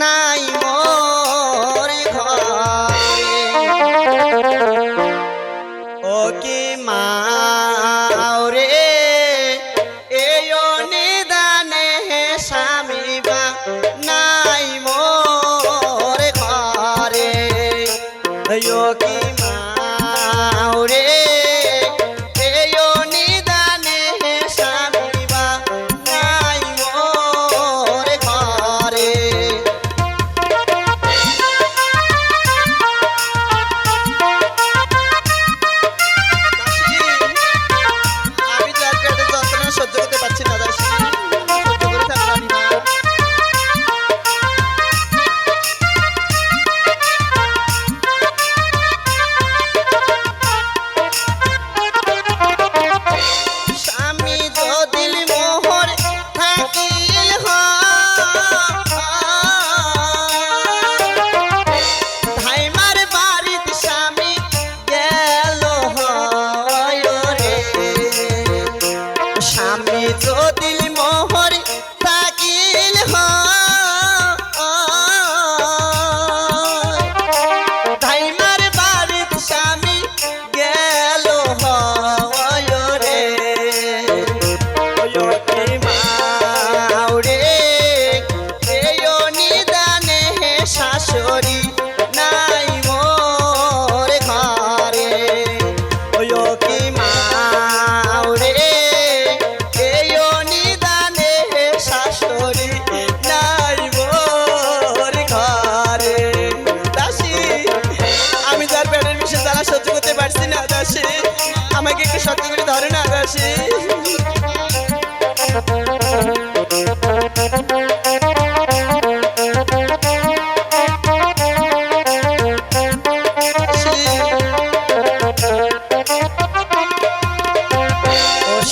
নাই মোর ঘরে। ও কি মাওরে এই নিদানে স্বামী বা নাই মোর ঘরে। ও কি দিল মোহর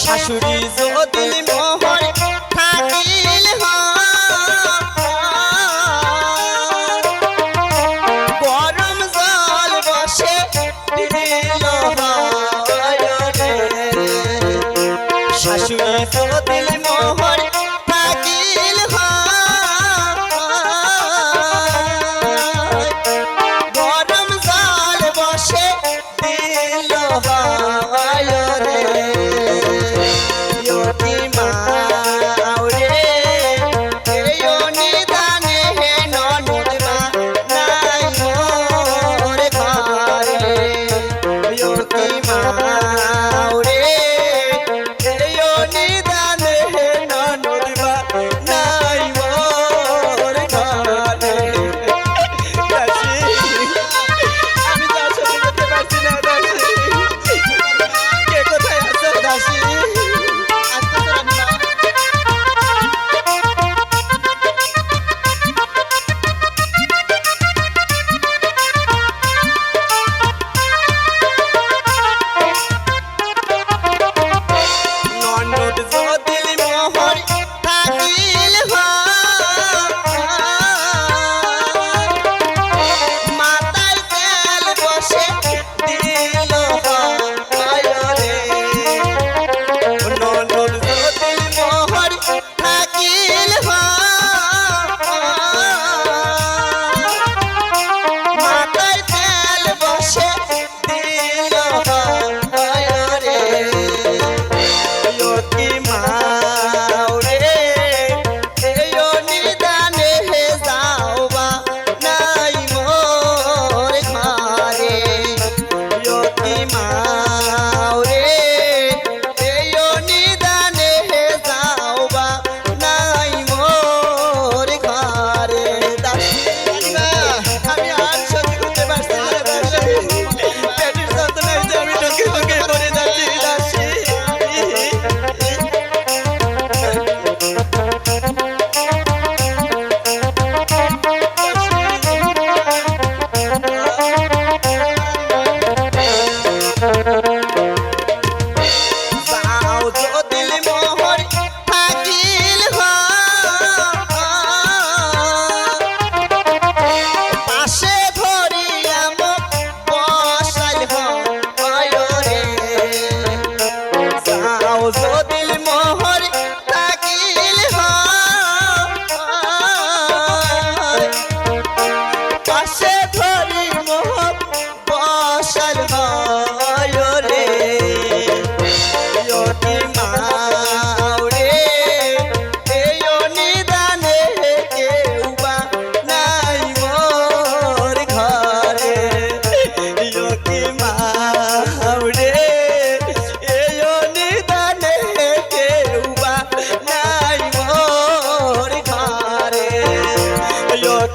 শাশুড়ি।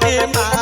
ফাতেমা